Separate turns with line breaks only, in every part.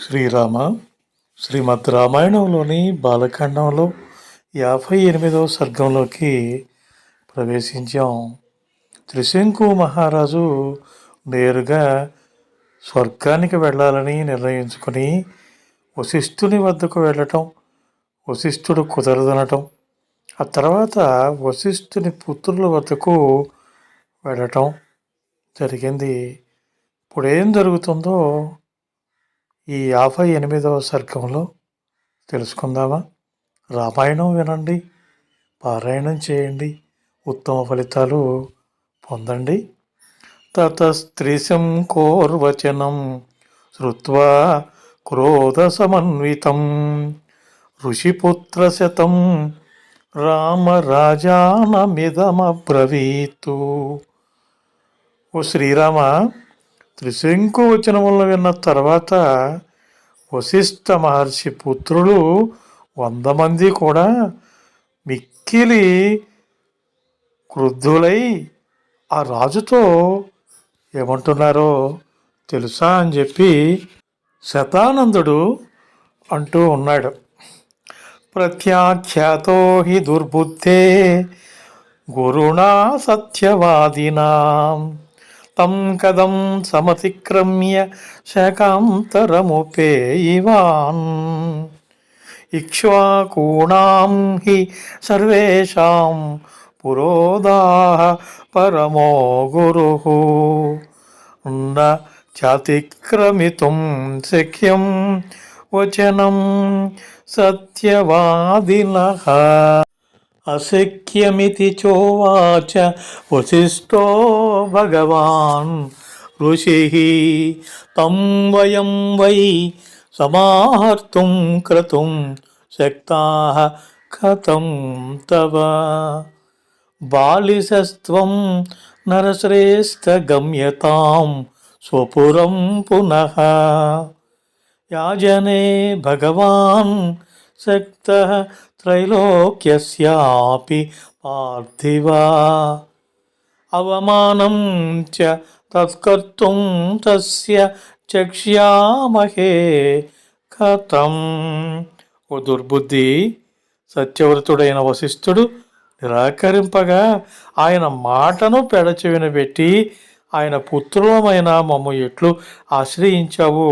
శ్రీరామ శ్రీమద్ రామాయణంలోని బాలకాండంలో యాభై ఎనిమిదవ సర్గంలోకి ప్రవేశించాం. త్రిశంకు మహారాజు నేరుగా స్వర్గానికి వెళ్ళాలని నిర్ణయించుకొని వశిష్ఠుని వద్దకు వెళ్ళటం వశిష్ఠుడు కుదరదనటం ఆ తర్వాత వశిష్ఠుని పుత్రుల వద్దకు వెళ్ళటం జరిగింది. ఇప్పుడేం జరుగుతుందో ఈ యాభై ఎనిమిదవ సర్గంలో తెలుసుకుందామా? రామాయణం వినండి పారాయణం చేయండి ఉత్తమ ఫలితాలు పొందండి. తతస్త్రిశం కోర్వచనం శ్రుత్వా క్రోధసమన్వితం. ఋషిపుత్రశతం రామరాజానమిదమబ్రవీతు. ఓ శ్రీరామ త్రిశంకు వచనములను విన్న తర్వాత వశిష్ఠ మహర్షి పుత్రులు వంద మంది కూడా మిక్కిలి క్రుద్ధులై ఆ రాజుతో ఏమంటున్నారో తెలుసా అని చెప్పి శతానందుడు అంటూ ఉన్నాడు. ప్రత్యాఖ్యాతో హి దుర్బుద్ధే గురుణా సత్యవాదినాం. తం కదం సమతిక్రమ్య శకాంతరముపేయివాన్ ఇక్ష్వాకూణాం హి సర్వేషాం పురోదాహ పరమో గురు న చాతిక్రమితుం శక్యం వచనం సత్యవాదినః అశక్యమితి చోవాచ వశిష్ఠో భగవాన్. ఋషి తం వయం వై సమాహర్తుం క్రతుం శక్తా కథం తవ. బాలిసస్త్వం నరశ్రేష్ఠగమ్యతాం స్వపురం పునః. యాజనే భగవాన్ శక్త త్రైలోక్యస్యాపి పార్థివా అవమానం చ తత్కర్తుం తస్య చక్ష్యామహే కథం ఓ దుర్బుద్ధి సత్యవ్రతుడైన వశిష్ఠుడు నిరాకరింపగా ఆయన మాటను పెడచెవిన పెట్టి ఆయన పుత్రులమైన మమ్ము ఎట్లు ఆశ్రయించావు.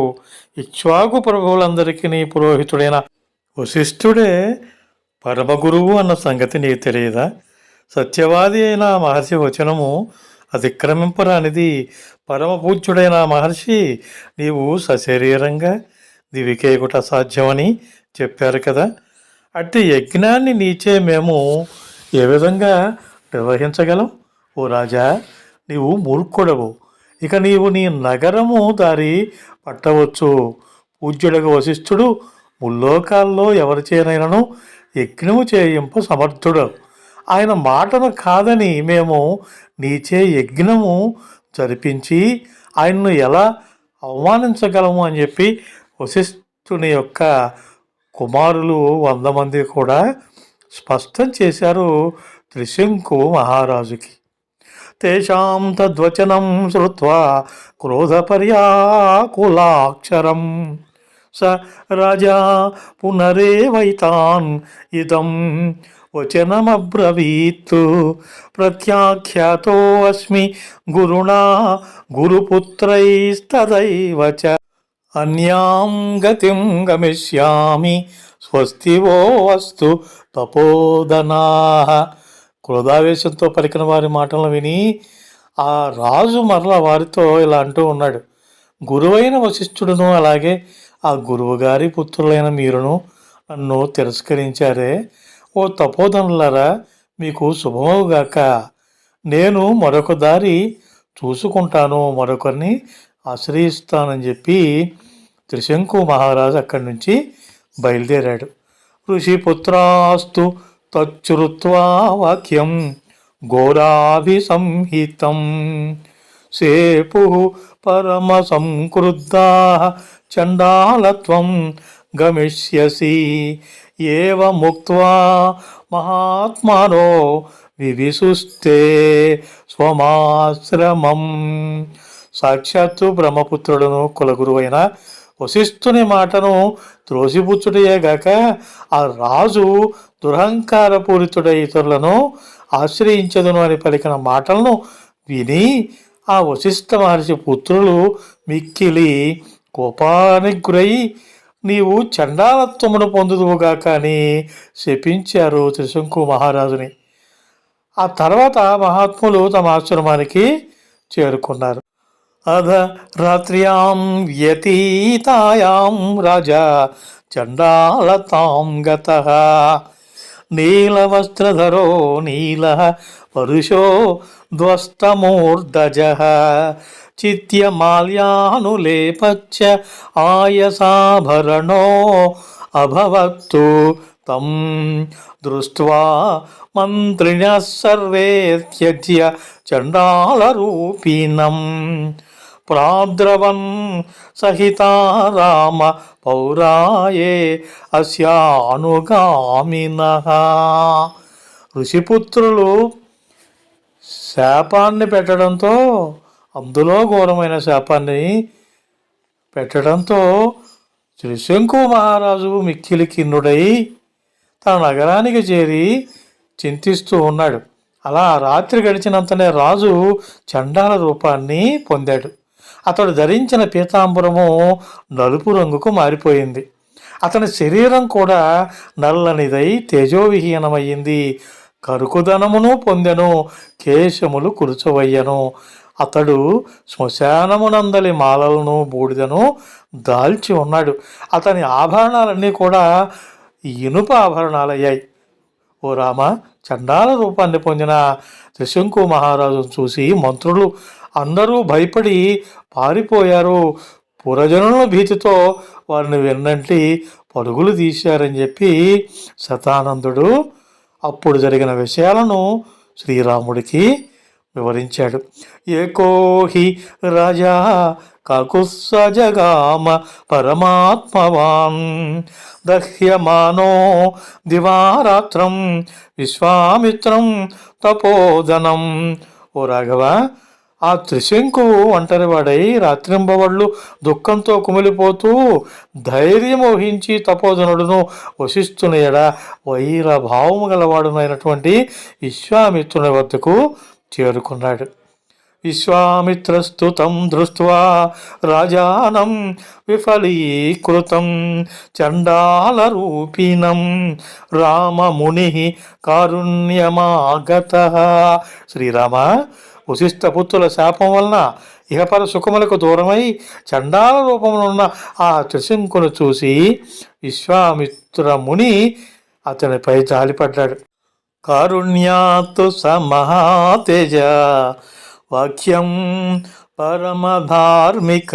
ఇక్ష్వాకు ప్రభువులందరికీ పురోహితుడైన వశిష్ఠుడే పరమగురువు అన్న సంగతి నీకు తెలియదా? సత్యవాది అయిన మహర్షి వచనము అతిక్రమింపరానిది పరమ పూజ్యుడైన మహర్షి నీవు సశరీరంగా దివికేయకుట అసాధ్యమని చెప్పారు కదా. అట్టి యజ్ఞాన్ని నీచే మేము ఏ విధంగా నిర్వహించగలం? ఓ రాజా నీవు మూర్ఖుడవు. ఇక నీవు నీ నగరము దారి పట్టవచ్చు. పూజ్యుడకు వశిష్ఠుడు ముల్లోకాల్లో ఎవరిచేనైనను యజ్ఞము చేయింప సమర్థుడు. ఆయన మాటను కాదని మేము నీచే యజ్ఞము జరిపించి ఆయన్ను ఎలా అవమానించగలము అని చెప్పి వశిష్ఠుని యొక్క కుమారులు వంద మంది కూడా స్పష్టం చేశారు త్రిశంకు మహారాజుకి. తేషాం తద్వచనం శ్రుత్వా క్రోధపర్యాకులాక్షరం స రాజా పునరేవైతాన్ ఇదం వచనమ్రవీత్ ప్రత్యాఖ్యాతో అస్మి గురుణా గురుపుత్రైస్తదైవ చ అన్యాం గతిం గమిష్యామి స్వస్తివో వస్తు తపోదనా క్రోధావేశంతో పలికిన వారి మాటలను విని ఆ రాజు మరల వారితో ఇలా అంటూ ఉన్నాడు. గురువైన వశిష్ఠుడును అలాగే ఆ గురువుగారి పుత్రులైన మీరును నన్ను తిరస్కరించారే. ఓ తపోధనులారా మీకు శుభమవుగాక. నేను మరొక దారి చూసుకుంటాను మరొకరిని ఆశ్రయిస్తానని చెప్పి త్రిశంకు మహారాజు అక్కడి నుంచి బయలుదేరాడు. ఋషిపుత్రాస్తు తచ్చురుత్వా వాక్యం ఘోరాభిసంహితం. సేపు పరమ సంక్రుద్ధా చండాలత్వం గమిష్యసి ఏవముక్త్వా మహాత్మానో వివిసుస్తే స్వమాశ్రమం. సాక్షాత్తు బ్రహ్మపుత్రుడును కులగురువైన వశిష్ఠుని మాటను త్రోసిపుచ్చుటయేగాక ఆ రాజు దురహంకారపూరితుడై ఇతరులను ఆశ్రయించదును అని పలికిన మాటలను విని ఆ వశిష్ఠ మహర్షి పుత్రులు మిక్కిలి కోపానికి గురై నీవు చండాలత్వమును పొందుదువుగా కానీ శపించారు త్రిశంకు మహారాజుని. ఆ తర్వాత మహాత్ములు తమ ఆశ్రమానికి చేరుకున్నారు. అధ రాత్ర్యాం వ్యతీతాయాం రాజా చండాలతాం గత. నీలవస్త్రధరో నీల పరుషో ధ్వస్తమూర్ధజ చిత్యమాల్యానులేపచ్చ ఆయసాభరణో అభవత్తు తం. దృష్ట్వా మంత్రిణ సర్వే త్యజ్య చండాలరూపీణం. ప్రాద్రవన్ సహితా రామ పౌరాయే అస్యానుగామిన. ఋషిపుత్రులు శాపాన్ని పెట్టడంతో అందులో ఘోరమైన శాపాన్ని పెట్టడంతో త్రిశంకు మహారాజు మిక్కిలి కిన్నుడై తన నగరానికి చేరి చింతిస్తూ ఉన్నాడు. అలా రాత్రి గడిచినంతనే రాజు చండాల రూపాన్ని పొందాడు. అతడు ధరించిన పీతాంబరము నలుపు రంగుకు మారిపోయింది. అతని శరీరం కూడా నల్లనిదై తేజోవిహీనమయ్యింది. కరుకుదనమును పొందెను కేశములు కురుచవయ్యను. అతడు శ్మశానమునందలి మాలలను బూడిదను దాల్చి ఉన్నాడు. అతని ఆభరణాలన్నీ కూడా ఇనుప ఆభరణాలయ్యాయి. ఓ రామ చండాల రూపాన్ని పొందిన త్రిశంకు మహారాజును చూసి మంత్రులు అందరూ భయపడి పారిపోయారు. పురజనుల భీతితో వారిని వెన్నంటి పరుగులు తీశారని చెప్పి శతానందుడు అప్పుడు జరిగిన విషయాలను శ్రీరాముడికి వివరించాడు. ఏకోహి రాజా కాకుస్స జగామ పరమాత్మవాన్ దహ్యమానో దివారాత్రం విశ్వామిత్రం తపోదనం. ఓ రాఘవ ఆ త్రిశంకు ఒంటరివాడై రాత్రింబవళ్ళు దుఃఖంతో కుమిలిపోతూ ధైర్యం వహించి తపోధనుడును వశిష్ఠుని వైర భావము గలవాడునైనటువంటి విశ్వామిత్రుని వద్దకు చేరుకున్నాడు. విశ్వామిత్రస్తుతం దృష్ట్వా రాజానం విఫలీకృతం చండాలరూపిణం రామముని కారుణ్యమాగత. శ్రీరామ వశిష్ఠపుత్రుల శాపం వలన ఇహపర సుఖములకు దూరమై చండాల రూపంలో ఉన్న ఆ త్రిశంకును చూసి విశ్వామిత్ర ముని అతనిపై జాలిపడ్డాడు. కారుణ్యాత్ మహాతేజ వాక్యం పరమధార్మిక.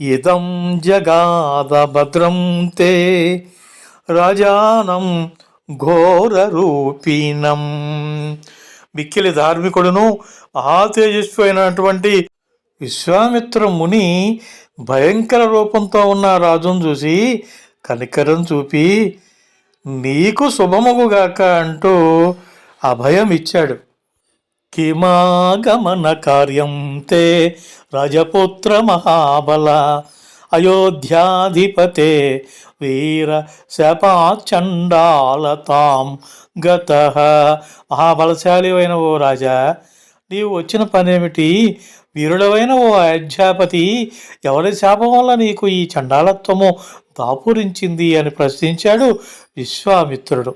ఇదం జగాద భద్రం తే రాజానం ఘోరరూపీణం. మిక్కిలి ధార్మికుడును మహాతేజస్వి అయినటువంటి విశ్వామిత్ర ముని భయంకర రూపంతో ఉన్న రాజును చూసి కనికరం చూపి నీకు శుభముగుగాక అంటూ అభయం ఇచ్చాడు కిమాగమన కార్యం తే రజపుత్ర మహాబల అయోధ్యాధిపతే వీర శపాచండాలతాం గత. మహాబలశాలి అయిన ఓ రాజా నీవు వచ్చిన పనేమిటి? వీరుడవైన ఓ అధ్యాపతి ఎవరి శాపం వల్ల నీకు ఈ చండాలత్వము దాపురించింది అని ప్రశ్నించాడు విశ్వామిత్రుడు.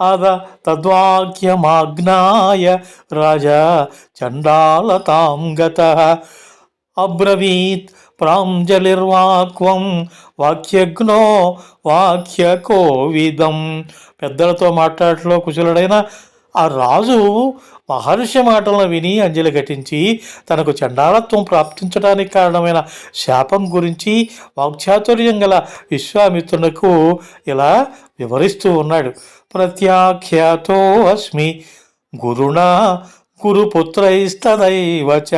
అద తద్వాక్యమాజ్ఞాయ రాజా చండాలతాం గత. అబ్రవీత్ ప్రాంజలిర్వాక్వం వాక్యజ్ఞో వాక్యకోవిదం. పెద్దలతో మాట్లాడటంలో కుశలుడైన ఆ రాజు మహర్షి మాటలను విని అంజలి ఘటించి తనకు చండాలత్వం ప్రాప్తించడానికి కారణమైన శాపం గురించి వాక్చాతుర్యం గల విశ్వామిత్రునకు ఇలా వివరిస్తూ ఉన్నాడు. ప్రత్యాఖ్యాతో అస్మి గురుణా గురుపుత్రైస్తదైవచ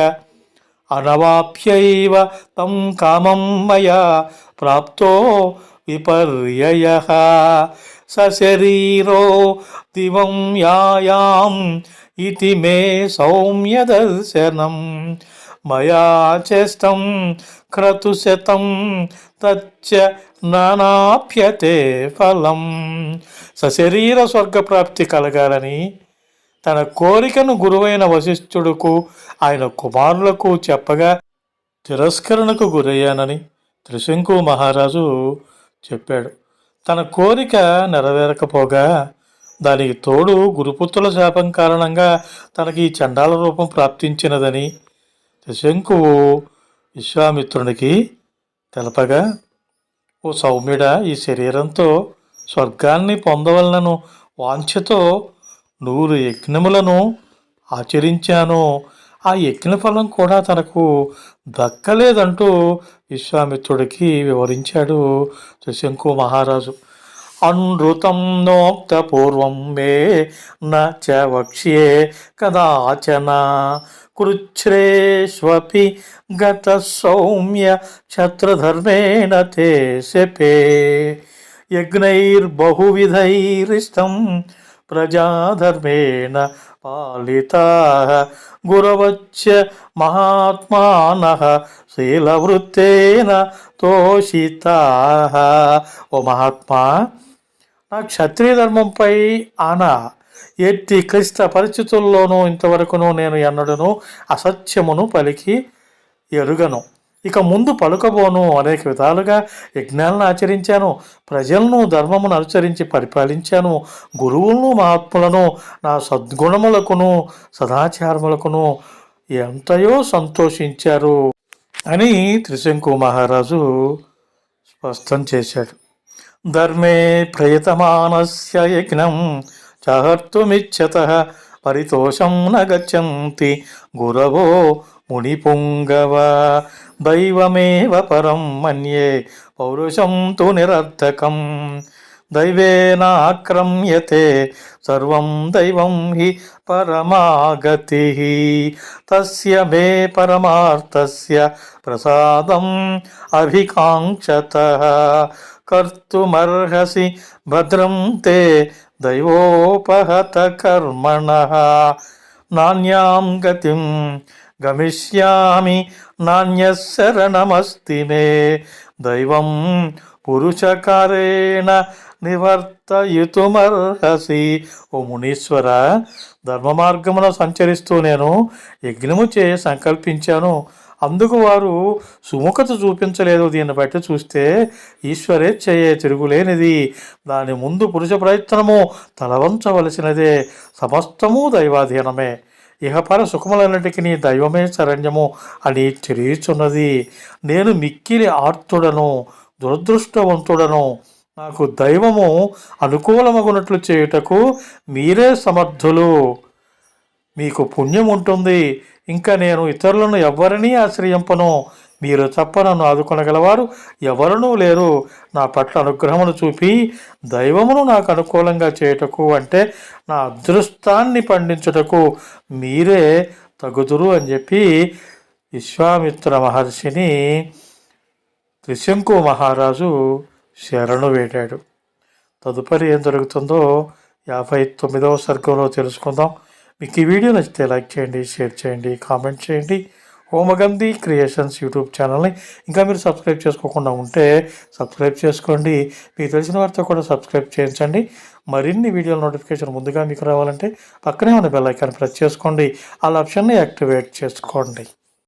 అనవాప్యైవ తం కామం మయా ప్రాప్తో విపర్యయ. సశరీరో దివం యాయాం ఇది మే సౌమ్యదర్శనం. మయా చేష్టం క్రతుశతం తచ్చ నానాప్యతే ఫలం. సశరీర స్వర్గప్రాప్తి కలగాలని తన కోరికను గురువైన వశిష్ఠుడుకు ఆయన కుమారులకు చెప్పగా తిరస్కరణకు గురయ్యానని త్రిశంకు మహారాజు చెప్పాడు. తన కోరిక నెరవేరకపోగా దానికి తోడు గురుపుత్రుల శాపం కారణంగా తనకి ఈ చండాల రూపం ప్రాప్తించినదని త్రిశంకువు విశ్వామిత్రునికి తెలపగా ఓ సౌమ్యుడ ఈ శరీరంతో స్వర్గాన్ని పొందవలనను వాంఛతో నూరు యజ్ఞములను ఆచరించాను. ఆ యజ్ఞ ఫలం కూడా తనకు దక్కలేదంటూ విశ్వామిత్రుడికి వివరించాడు శశంకు మహారాజు. అనృతం నోక్త పూర్వం మే నచ వక్ష్యే కదాచన కృచ్ఛ్రేష్వపి గత సౌమ్య క్షత్రధర్మేణ తే శపే. యజ్ఞైర్బహువిధైరిష్టం ప్రజాధర్మేణ పాలిత గురవచ్చ మహాత్మాన శీలవృత్తేన తోషిత ఓ మహాత్మా నా క్షత్రియ ధర్మంపై ఆన ఎట్టి క్లిష్ట పరిస్థితుల్లోనూ ఇంతవరకును నేను ఎన్నడను అసత్యమును పలికి ఎరుగను. ఇక ముందు పలుకబోను అనేక విధాలుగా యజ్ఞాలను ఆచరించాను ప్రజలను ధర్మమును అనుసరించి పరిపాలించాను గురువులను మహాత్ములను నా సద్గుణములకును సదాచారములకును ఎంతయో సంతోషించారు అని త్రిశంకు మహారాజు స్పష్టం చేశాడు. ధర్మే ప్రయతమానస్య యజ్ఞం చహర్తుమిచ్చత పరితోషం నగచ్చంతి గురవో మునిపుంగవ? దైవమేవ పరం మన్యే పౌరుషం తు నిరర్ధకం దైవేనాక్రమ్యతే సర్వం దైవం హి పరమాగతి. తస్య మే పరమార్థస్య ప్రసాదం అభికాంక్షత. కర్తుమర్హసి భద్రం తే దైవోపహత కర్మణ నాణ్యాం గతిం గమిష్యామి నాణ్యశరణమస్తి మే. దైవం పురుషకారేణ నివర్తయుతుమర్హసి. ఓ మునీశ్వర ధర్మ మార్గమున సంచరిస్తూ నేను యజ్ఞము చే సంకల్పించాను. అందుకు వారు సుముఖత చూపించలేదు. దీన్ని బట్టి చూస్తే ఈశ్వరే చేయే తిరుగులేనిది. దాని ముందు పురుష ప్రయత్నము తలవంచవలసినదే. సమస్తము దైవాధీనమే. ఇహపర సుఖములన్నిటికీ దైవమే శరణ్యము అని తెలియచున్నది నేను మిక్కిలి ఆర్తుడను దురదృష్టవంతుడను నాకు దైవము అనుకూలమగునట్లు చేయుటకు మీరే సమర్థులు. మీకు పుణ్యం ఉంటుంది ఇంకా నేను ఇతరులను ఎవ్వరినీ ఆశ్రయింపను. మీరు తప్ప నన్ను ఆదుకొనగలవారు ఎవరునూ లేరు. నా పట్ల అనుగ్రహమును చూపి దైవమును నాకు అనుకూలంగా చేయుటకు అంటే నా అదృష్టాన్ని పండించుటకు మీరే తగుదురు అని చెప్పి విశ్వామిత్ర మహర్షిని త్రిశంకు మహారాజు శరణు వేడాడు తదుపరి ఏం జరుగుతుందో యాభై తొమ్మిదవ సర్గంలో తెలుసుకుందాం. మీకు ఈ వీడియో నచ్చితే లైక్ చేయండి షేర్ చేయండి కామెంట్ చేయండి. హోమగంధి క్రియేషన్స్ యూట్యూబ్ ఛానల్ని ఇంకా మీరు సబ్స్క్రైబ్ చేసుకోకుండా ఉంటే సబ్స్క్రైబ్ చేసుకోండి. మీకు తెలిసిన వారితో కూడా సబ్స్క్రైబ్ చేయించండి. మరిన్ని వీడియోల నోటిఫికేషన్ ముందుగా మీకు రావాలంటే పక్కనే ఉన్న బెల్ ఐకాన్ ప్రెస్ చేసుకోండి. ఆ ఆప్షన్ని యాక్టివేట్ చేసుకోండి.